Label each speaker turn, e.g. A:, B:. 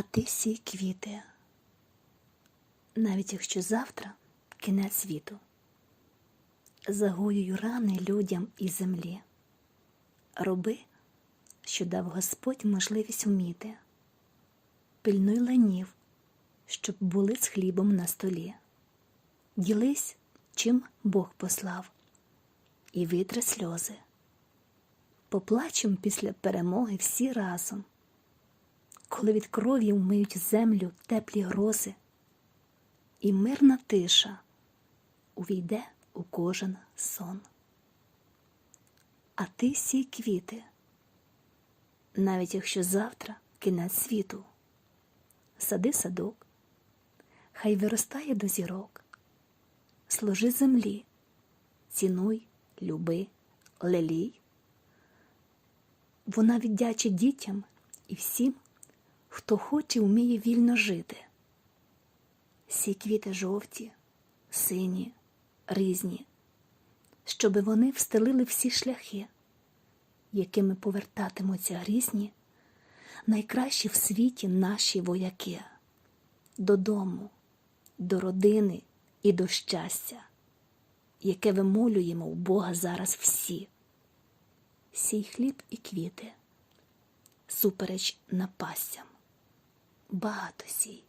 A: А ти сій квіти, навіть якщо завтра кінець світу, загоюю рани людям і землі. Роби, що дав Господь можливість вміти, пильнуй ленів, щоб були з хлібом на столі. Ділись, чим Бог послав, і витри сльози. Поплачем після перемоги всі разом, коли від крові вмиють землю теплі грози, і мирна тиша увійде у кожен сон. А ти сій квіти, навіть якщо завтра кінець світу, сади садок, хай виростає до зірок, служи землі, цінуй, люби, лелій. Вона віддячить дітям і всім, хто хоче вміє вільно жити. Сі квіти жовті, сині, різні, щоби вони встелили всі шляхи, якими повертатимуться грізні, найкращі в світі наші вояки, додому, до родини і до щастя, яке вимолюємо у Бога зараз всі. Сій хліб і квіти, супереч напастям, багато сій.